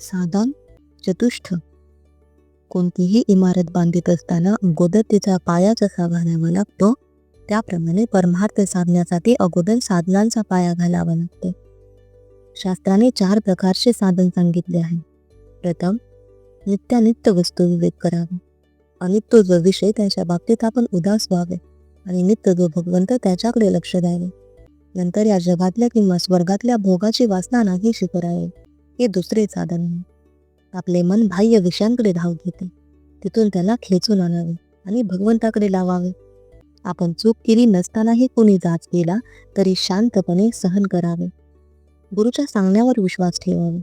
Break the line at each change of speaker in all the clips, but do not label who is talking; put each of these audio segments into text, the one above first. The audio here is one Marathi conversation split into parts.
साधन चतुष्ठ कोणतीही इमारत बांधित असताना अगोदर तिचा पाया जसा घालावा लागतो. त्याप्रमाणे परमार्थ साधण्यासाठी अगोदर साधनांचा पाया घालावा लागतो. शास्त्राने चार प्रकारचे साधन सांगितले आहे. प्रथम नित्यानित्य वस्तू विवेक करावा. अनित्य जो विषय त्याच्या बाबतीत आपण उदास व्हावे आणि नित्य जो भगवंत त्याच्याकडे लक्ष द्यावे. नंतर या जगातल्या किंवा स्वर्गातल्या भोगाची वासना नाहीशी करावी हे दुसरे साधन. आपले मन बाह्य विषयांकडे धाव घेते. तिथून त्याला खेचून आणावे आणि भगवंताकडे लावावे. आपण चूक केली नसतानाही कोणी जाच केला तरी शांतपणे सहन करावे. गुरुच्या सांगण्यावर विश्वास ठेवावे.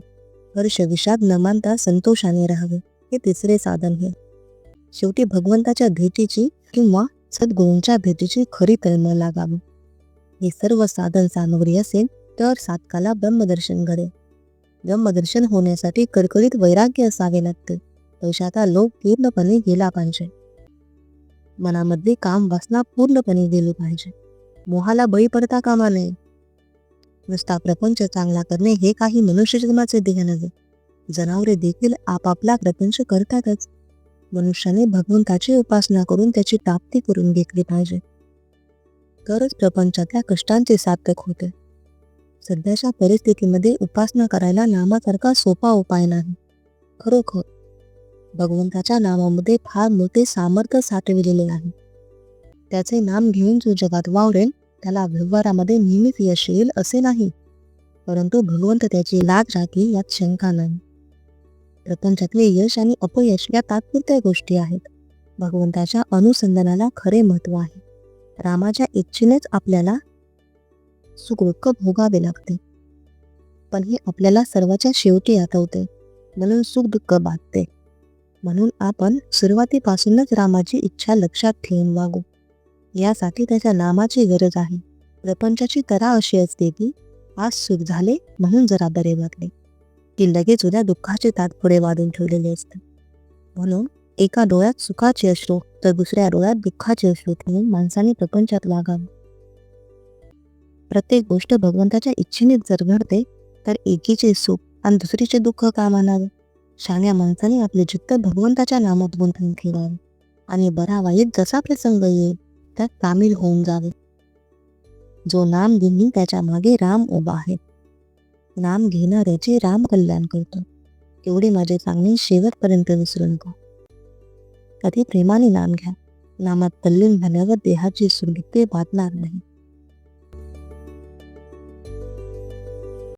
हर्ष विषाद न मानता संतोषाने राहावे. हे तिसरे साधन आहे. शेवटी भगवंताच्या भेटीची किंवा सद्गुरूंच्या भेटीची खरी तळमळ लागावी. हे सर्व साधन सामग्री असेल तर साधकाला ब्रह्मदर्शन घडेल ब्रह्मदर्शन होण्यासाठी कडकडीत वैराग्य असावे लागते. पैशाचा लोभ पूर्णपणे गेला पाहिजे. मनामध्ये काम वासना पूर्णपणे गेली पाहिजे. मोहाला बळी पडता कामा नये. नुसता प्रपंच चांगला करणे हे काही मनुष्य जन्माचे ध्येय नव्हे. जनावरे देखील आपापला प्रपंच करतातच. मनुष्याने भगवंताची उपासना करून त्याची प्राप्ती करून घेतली पाहिजे. तरच प्रपंचातल्या कष्टांचे सार्थक होते. सध्याच्या परिस्थितीमध्ये उपासना करायला नामासारखा सोपा उपाय नाही. खरोखर भगवंताच्या नामामध्ये फार मोठे सामर्थ्य साठविलेले आहे. त्याचे नाम घेऊन जो जगात वावरेल त्याला व्यवहारामध्ये नेहमीच यश येईल असे नाही. परंतु भगवंत त्याची लाज राखी यात शंका नाही. प्रपंचातले यश आणि अपयश या तात्पुरत्या गोष्टी आहेत. भगवंताच्या अनुसंधानाला खरे महत्त्व आहे. रामाच्या इच्छेनेच आपल्याला सुख दुःख भोगावे लागते. पण हे आपल्याला सर्वाच्या शेवटी आठवते. म्हणून सुख दुःख बाधते म्हणून आपण सुरुवातीपासूनच रामाची इच्छा लक्षात ठेवून वागू. यासाठी त्याच्या नामाची गरज आहे. प्रपंचाची तरा अशी असते की आज सुख झाले म्हणून जरा बरे वाटले की लगेच उद्या दुःखाचे तात पुढे वाढून ठेवलेले असते. म्हणून एका डोळ्यात सुखाचे अश्रू तर दुसऱ्या डोळ्यात दुःखाचे अश्रू ठेवून माणसाने प्रपंचात वागावं. प्रत्येक गोष्ट भगवंताच्या इच्छेने जर घडते तर एकीचे सुख आणि दुसरीचे दुःख का मानावे? शाण्या माणसाने आपले चित्त भगवंताच्या नामात गुंतवून ठेवावे आणि बरा वाईट जसा प्रसंग येईल त्यात सामील होऊन जावे. जो नाम घेईन त्याच्यामागे राम उभा आहे. नाम घेणाऱ्याचे राम कल्याण करतो. एवढे माझे सांगणे शेवटपर्यंत विसरू नका. कधी प्रेमाने नाम घ्या. नामात तल्लीन झाल्यावर देहाची सुरगीते वाचणार नाही.